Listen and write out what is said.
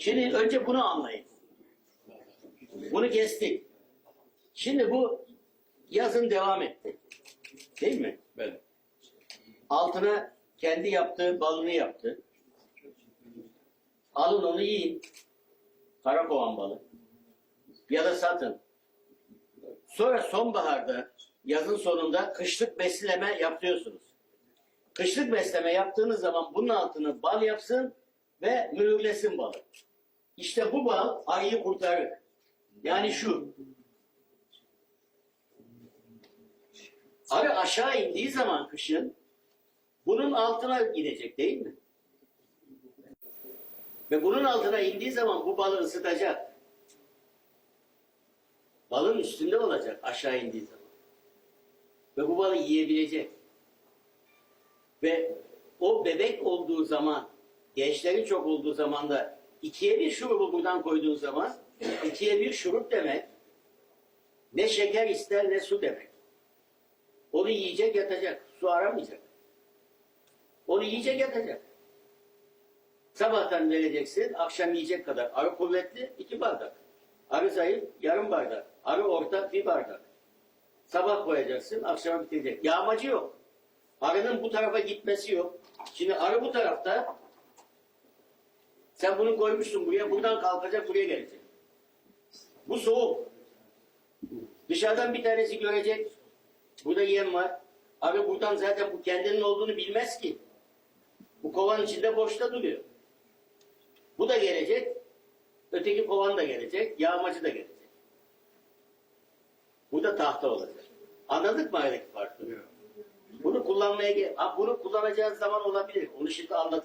Şimdi önce bunu anlayın. Bunu kestik. Şimdi bu yazın devam etti. Değil mi? Evet. Altına kendi yaptığı balını yaptı. Alın onu yiyin. Karakovan balı. Ya da satın. Sonra sonbaharda, yazın sonunda kışlık besleme yapıyorsunuz. Kışlık besleme yaptığınız zaman bunun altını bal yapsın ve mühürlesin balı. İşte bu bal ayıyı kurtarır. Yani şu. Arı aşağı indiği zaman kışın bunun altına gidecek değil mi? Ve bunun altına indiği zaman bu balı ısıtacak. Balın üstünde olacak aşağı indiği zaman. Ve bu balı yiyebilecek. Ve o bebek olduğu zaman, gençlerin çok olduğu zaman da ikiye bir şurubu buradan koyduğun zaman ikiye bir şurup demek ne şeker ister ne su demek. Onu yiyecek yatacak. Su aramayacak. Onu yiyecek yatacak. Sabahtan vereceksin, akşam yiyecek kadar. Arı kuvvetli iki bardak. Arı zayıf yarım bardak. Arı orta bir bardak. Sabah koyacaksın, akşama bitirecek. Yağmacı yok. Arının bu tarafa gitmesi yok. Şimdi arı bu tarafta. Sen bunu koymuşsun buraya, buradan kalkacak, buraya gelecek. Bu soğuk. Dışarıdan bir tanesi görecek. Burada yem var. Arı buradan zaten bu kendinin olduğunu bilmez ki. Bu kovan içinde boşta duruyor. Bu da gelecek. Öteki kovan da gelecek. Yağmacı da gelecek. Bu da tahta olacak. Anladık mı aradaki farkı? Bunu kullanmaya bunu kullanacağınız zaman olabilir. Onu şimdi anlatayım.